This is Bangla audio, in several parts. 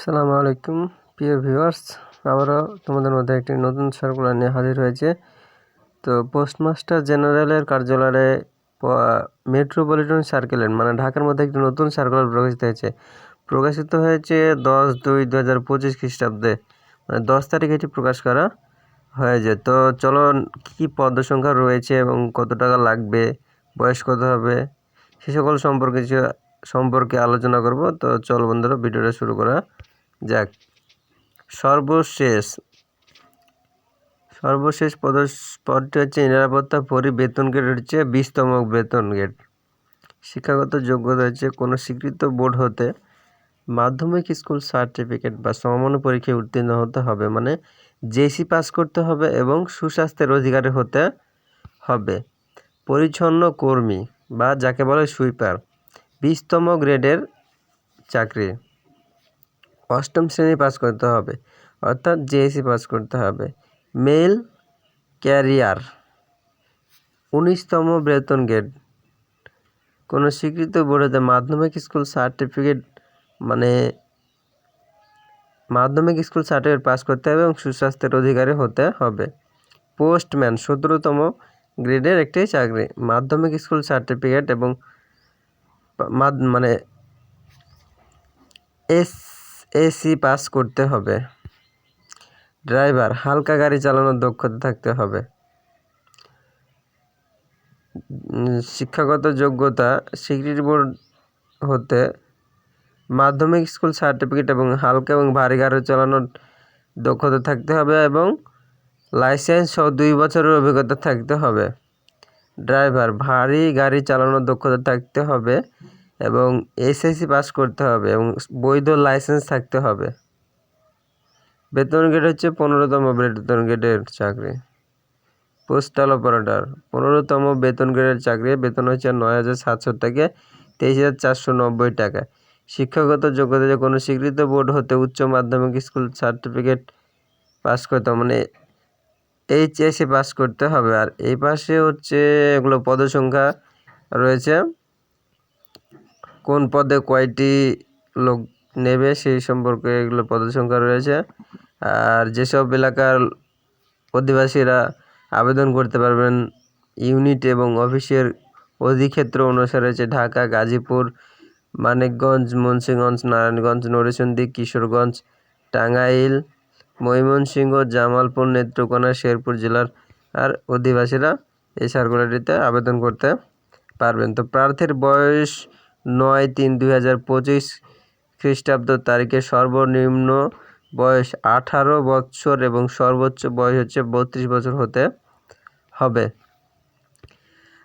আসসালামু আলাইকুম, প্রিয় ভিউয়ার্স। আবারও তোমাদের মধ্যে একটি নতুন সার্কুলার নিয়ে হাজির হয়েছে। তো পোস্টমাস্টার জেনারেলের কার্যালয়ে মেট্রোপলিটন সার্কেলের মানে ঢাকার মধ্যে একটি নতুন সার্কুলার প্রকাশিত হয়েছে। প্রকাশিত হয়েছে দশ দুই দু হাজার পঁচিশ খ্রিস্টাব্দে মানে দশ তারিখে এটি প্রকাশ করা হয়েছে। তো চলো, কী পদ সংখ্যা রয়েছে এবং কত টাকা লাগবে, বয়স কত হবে, সে সকল সম্পর্কে সম্পর্কে আলোচনা করব। তো চল বন্ধুরা, ভিডিওটা শুরু করা যাক, সর্বশেষ সর্বশেষ পদটি হচ্ছে নিরাপত্তা পরি বেতন গেট হচ্ছে বিশতম বেতন গেট। শিক্ষাগত যোগ্যতা হচ্ছে কোনো স্বীকৃত বোর্ড হতে মাধ্যমিক স্কুল সার্টিফিকেট বা সমমান পরীক্ষায় উত্তীর্ণ হতে হবে মানে জেসি পাস করতে হবে এবং সুস্বাস্থ্যের অধিকারী হতে হবে। পরিচ্ছন্ন কর্মী বা যাকে বলে সুইপার, বিশতম গ্রেডের চাকরি। অষ্টম শ্রেণি পাস করতে হবে, অর্থাৎ জেএসি পাস করতে হবে। মেল ক্যারিয়ার, উনিশতম বেতন গ্রেড। কোনো স্বীকৃত বোর্ডেতে মাধ্যমিক স্কুল সার্টিফিকেট মানে মাধ্যমিক স্কুল সার্টিফিকেট পাস করতে হবে এবং সুস্বাস্থ্যের অধিকারী হতে হবে। পোস্টম্যান, সতেরোতম গ্রেডের একটি চাকরি, মাধ্যমিক স্কুল সার্টিফিকেট এবং মানে এস এসি পাস করতে হবে। ড্রাইভার, হালকা গাড়ি চালানোর দক্ষতা থাকতে হবে। শিক্ষাগত যোগ্যতা স্বীকৃতি বোর্ড হতে মাধ্যমিক স্কুল সার্টিফিকেট এবং হালকা এবং ভারী গাড়ি চালানোর দক্ষতা থাকতে হবে এবং লাইসেন্স সহ দুই বছরের অভিজ্ঞতা থাকতে হবে। ড্রাইভার, ভারী গাড়ি চালানোর দক্ষতা থাকতে হবে। এবং এসএসসি পাস করতে হবে এবং বৈধ লাইসেন্স থাকতে হবে। বেতন গেট হচ্ছে পনেরোতম বেতন গেটের চাকরি। পোস্টাল অপারেটর পনেরোতম বেতন গ্রেডের চাকরি, বেতন হচ্ছে নয় হাজার সাতশো থেকে তেইশ হাজার চারশো নব্বই টাকা। শিক্ষাগত যোগ্যতা যে কোনো স্বীকৃত বোর্ড হতে উচ্চ মাধ্যমিক স্কুল সার্টিফিকেট পাস করতে মানে এইচএসি পাস করতে হবে। আর এই পাশে হচ্ছে এগুলো পদসংখ্যা রয়েছে। কোন পদে কয়টি লোক নেবে সেই সম্পর্কে এগুলো পদসংখ্যা রয়েছে। আর যেসব এলাকার অধিবাসীরা আবেদন করতে পারবেন, ইউনিট এবং অফিসের অধিক্ষেত্র অনুসারে রয়েছে ঢাকা, গাজীপুর, মানিকগঞ্জ, মুন্সিগঞ্জ, নারায়ণগঞ্জ, নরসিংদী, কিশোরগঞ্জ, টাঙ্গাইল, ময়মনসিংহ, জামালপুর, নেত্রকোনা, শেরপুর জেলার আর অধিবাসীরা এই সার্কুলারটিতে আবেদন করতে পারবেন। তো প্রার্থীর বয়স নয় তিন দুই হাজার পঁচিশ খ্রিস্টাব্দ তারিখে সর্বনিম্ন বয়স আঠারো বৎসর এবং সর্বোচ্চ বয়স হচ্ছে বত্রিশ বছর হতে হবে।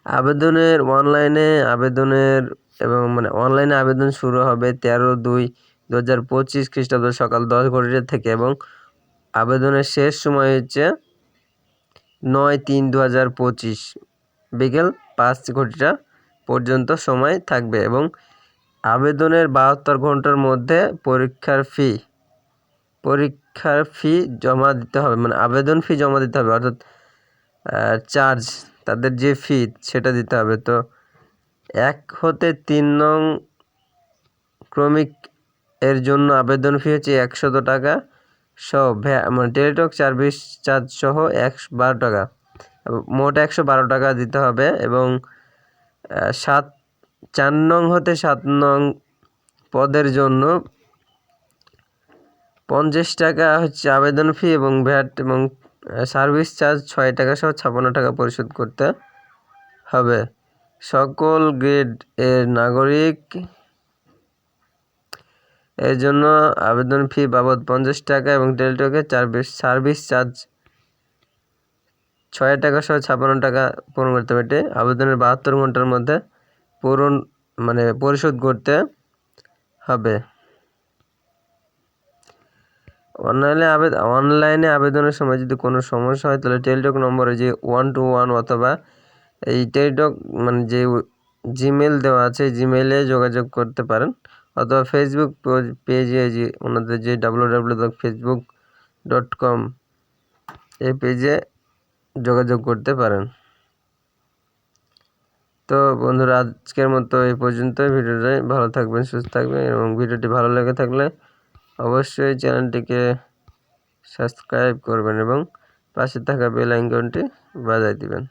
আবেদনের অনলাইনে আবেদনের এবং মানে অনলাইনে আবেদন শুরু হবে তেরো দুই দু হাজার পঁচিশ খ্রিস্টাব্দ সকাল দশ ঘটিটা থেকে এবং আবেদনের শেষ সময় হচ্ছে নয় তিন দু হাজার পঁচিশ বিকেল পাঁচ ঘটিটা পর্যন্ত সময় থাকবে এবং আবেদনের বাহাত্তর ঘণ্টার মধ্যে পরীক্ষার ফি পরীক্ষার ফি জমা দিতে হবে মানে আবেদন ফি জমা দিতে হবে, অর্থাৎ চার্জ তাদের যে ফি সেটা দিতে হবে। তো এক হতে তিন নং ক্রমিক এর জন্য আবেদন ফি হচ্ছে একশত টাকা সহ, ভ্যা মানে টেলিটক সার্ভিস চার্জ সহ একশো বারো টাকা। মোট একশো বারো টাকা দিতে হবে এবং সাত, চার নং হতে সাত নং পদের জন্য পঞ্চাশ টাকা হচ্ছে আবেদন ফি এবং ভ্যাট এবং সার্ভিস চার্জ ছয় টাকা সহ ছাপ্পান্ন টাকা পরিশোধ করতে হবে। সকল গ্রেড এর নাগরিক এর জন্য আবেদন ফি বাবদ পঞ্চাশ টাকা এবং টেলিটকে সার্ভিস সার্ভিস চার্জ ছয় টাকা সহ ছাপ্পান্ন টাকা পূরণ করতে হবে এটি আবেদনের বাহাত্তর ঘণ্টার মধ্যে পূরণ মানে পরিশোধ করতে হবে। অনলাইনে আবেদন অনলাইনে আবেদনের সময় যদি কোনো সমস্যা হয়, তাহলে টেলিটক নম্বরে যে ওয়ান টু ওয়ান অথবা এই টেলিটক মানে যে জিমেল দেওয়া আছে জিমেলে যোগাযোগ করতে পারেন। অথবা ফেসবুক পেজে যে, ওনাদের যে W W dot Facebook dot com, এই পেজে যোগাযোগ করতে পারেন। তো বন্ধুরা, আজকের মতো এই পর্যন্ত ভিডিওটাই ভালো থাকবেন, সুস্থ থাকবেন এবং ভিডিওটি ভালো লেগে থাকলে অবশ্যই চ্যানেলটিকে সাবস্ক্রাইব করবেন এবং পাশে থাকা বেল আইকনটি বাজায় দিবেন।